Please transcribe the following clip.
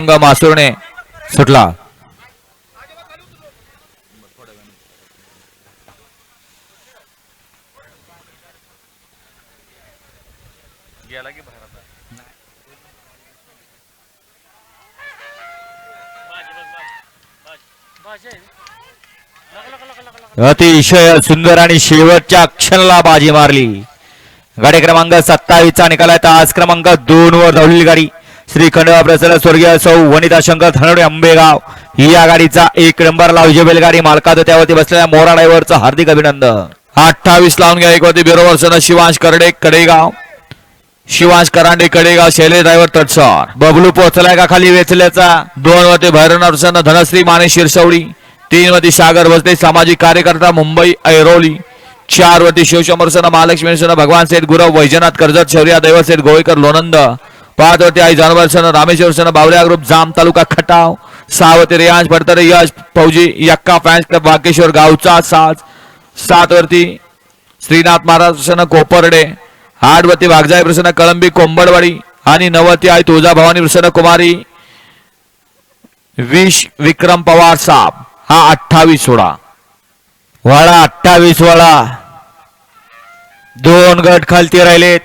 संघ मासुरणे सुटला. अतिशय सुंदर आणि शेवटच्या क्षणाला बाजी मारली. गाडी क्रमांक सत्तावीसचा निकाल आहे. तर आज क्रमांक दोन वर धावलेली गाडी. श्री खंडवा प्रसन्न स्वर्गीय सौ वनिता शंकर धनवडे आंबेगाव. ही या गाडीचा एक नंबरला विजय बैलगाडी मालकाचं त्यावरती बसलेल्या मोरा ड्रायव्हरचं हार्दिक अभिनंदन. अठ्ठावीस लावून घ्या एक वरती बरोबर सण शिवांश करडे कडेगाव. शिवांश करांडे कडेगाव शैलेश ड्रायव्हर तटसर. बबलू पोहोचलाय का खाली वेचल्याचा? दोन वरती भैरवनाथ प्रसन्न धनश्री माने शिरसवडी. तीन वरती सागर भोसले सामाजिक कार्यकर्ता मुंबई ऐरोली. चार वरती शिवशंभरसन महालक्ष्मी सन भगवान सेठ गुरव वैजनाथ कर्जत शौर्या दैवत सेठ गोवेकर लोणंद. पाच आई जानवर सन रामेश्वर सन बावल्या ग्रुप जाम तालुका खटाव सहा रियाज भरतरे भडतरे यश फौजी यक्का फॅन्स क्लब वाकेश्वर गावचा साज सातवरती श्रीनाथ महाराज प्रसन्न कोपर्डे आठवरती वाघजाई प्रसन्न कळंबी कोंबडवाडी आणि नवती आई तुळजा भवानी प्रसन्न कुमारी विश विक्रम पवार साब हा अठ्ठावीस सोळा वळा अठ्ठावीस वळा. दोन गट खालती राहिलेत.